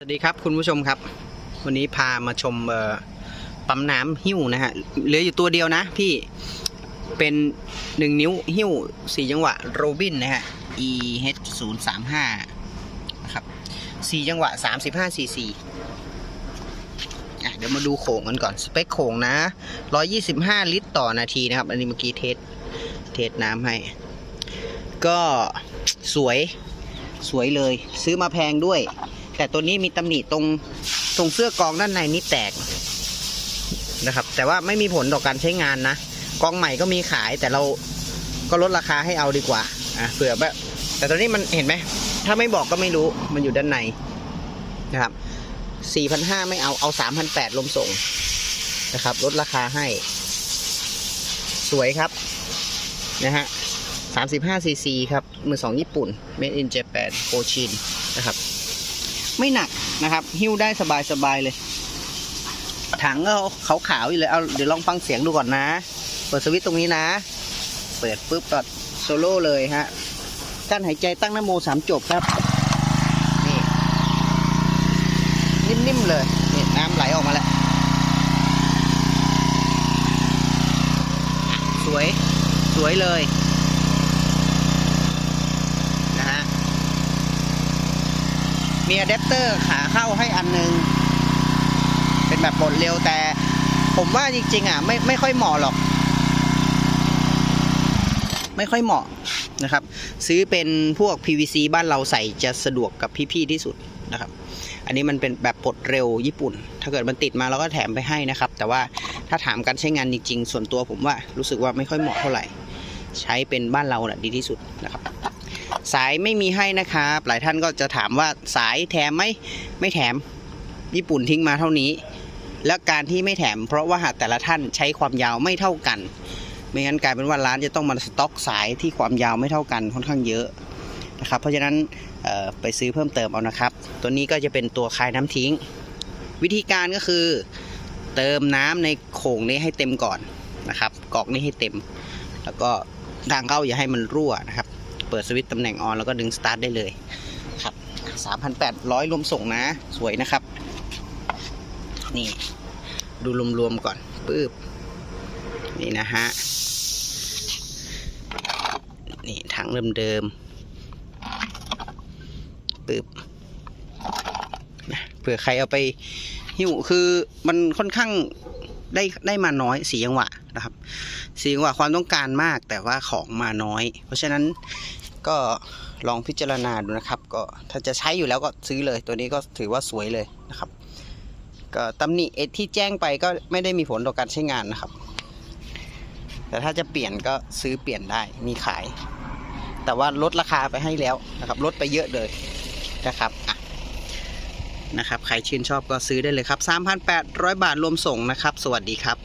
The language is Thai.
สวัสดีครับคุณผู้ชมครับ วันนี้พามาชมปั๊มน้ำหิ้วนะฮะเหลืออยู่ตัวเดียวนะพี่เป็นหนึ่งนิ้วหิ้วสี่จังหวะโรบินนะฮะ e h 0 3 5นะครับสี่จังหวะ 35 cc อะเดี๋ยวมาดูโขงกันก่อน สเปคโขงนะ 125 ลิตรต่อนาทีนะครับ อันนี้เมื่อกี้เทสเทสน้ำให้ ก็สวยสวยเลยซื้อมาแพงด้วย แต่ตัวนี้มีตำหนิตรงตรงเสื้อกองด้านในนี่แตกนะครับ แต่ว่าไม่มีผลต่อการใช้งานนะกองใหม่ก็มีขายแต่เราก็ลดราคาให้เอาดีกว่าอะเผื่อแบบแต่ตัวนี้มันเห็นไหมถ้าไม่บอกก็ไม่รู้มันอยู่ด้านในนะครับ4,500ไม่เอาเอา3,800ลมส่งนะครับลดราคาให้ สวยครับนะฮะ35 cc ครับ มือสองญี่ปุ่น made in Japan โ c ชินนะครับ ไม่หนักนะครับ หิ้วได้สบายๆเลย ถังก็ขาวขาวๆอยู่เลยเอาเดี๋ยวลองฟังเสียงดูก่อนนะ เปิดสวิตช์ตรงนี้นะ เปิดปุ๊บก็โซโล่เลยฮะกั้นหายใจตั้งนโมสามจบครับ นี่ นิ่มๆเลยนี่น้ำไหลออกมาแล้วสวยสวยเลย นะฮะ มีอะแดปเตอร์ขาเข้าให้อันนึง เป็นแบบบดเร็วแต่ ผมว่าจริงๆอะไม่ไม่ค่อยเหมาะหรอก ไม่ค่อยเหมาะนะครับ ซื้อเป็นพวก PVC บ้านเราใส่จะสะดวกกับพี่ๆที่สุดนะครับ อันนี้มันเป็นแบบปลดเร็วญี่ปุ่น ถ้าเกิดมันติดมาเราก็แถมไปให้นะครับ แต่ว่าถ้าถามการใช้งานจริงๆ ส่วนตัวผมว่ารู้สึกว่าไม่ค่อยเหมาะเท่าไหร่ ใช้เป็นบ้านเราน่ะดีที่สุดนะครับ สายไม่มีให้นะครับ หลายท่านก็จะถามว่าสายแถมไหมไม่แถมญี่ปุ่นทิ้งมาเท่านี้ แล้วการที่ไม่แถม เพราะว่าหากแต่ละท่านใช้ความยาวไม่เท่ากัน ไม่งั้นกลายเป็นว่าร้านจะต้องมาสต็อกสายที่ความยาวไม่เท่ากันค่อนข้างเยอะนะครับเพราะฉะนั้นไปซื้อเพิ่มเติมเอานะครับ ตัวนี้ก็จะเป็นตัวคายน้ำทิ้ง วิธีการก็คือเติมน้ำในโข่งนี้ให้เต็มก่อนนะครับกรอกนี้ให้เต็ม แล้วก็ทางเข้าอย่าให้มันรั่วนะครับ เปิดสวิตช์ตำแหน่งออนแล้วก็ดึงสตาร์ทได้เลยครับ 3,800 รวมส่งนะ สวยนะครับ นี่ ดูรวมๆก่อนปึ๊บนี่นะฮะ นี่ถังเดิมๆปึ๊บนะเผื่อใครเอาไปหิ้วคือมันค่อนข้างได้ได้มาน้อยสีจังหวะนะครับสีจังหวะความต้องการมากแต่ว่าของมาน้อย เพราะฉะนั้น ก็ลองพิจารณาดูนะครับ ก็ถ้าจะใช้อยู่แล้วก็ซื้อเลย ตัวนี้ก็ถือว่าสวยเลยนะครับ ก็ตำหนิเอที่แจ้งไปก็ไม่ได้มีผลต่อการใช้งานนะครับ แต่ถ้าจะเปลี่ยนก็ซื้อเปลี่ยนได้มีขาย แต่ว่าลดราคาไปให้แล้วนะครับลดไปเยอะเลยนะครับอะนะครับ ใครชื่นชอบก็ซื้อได้เลยครับ 3,800 บาทรวมส่งนะครับ สวัสดีครับ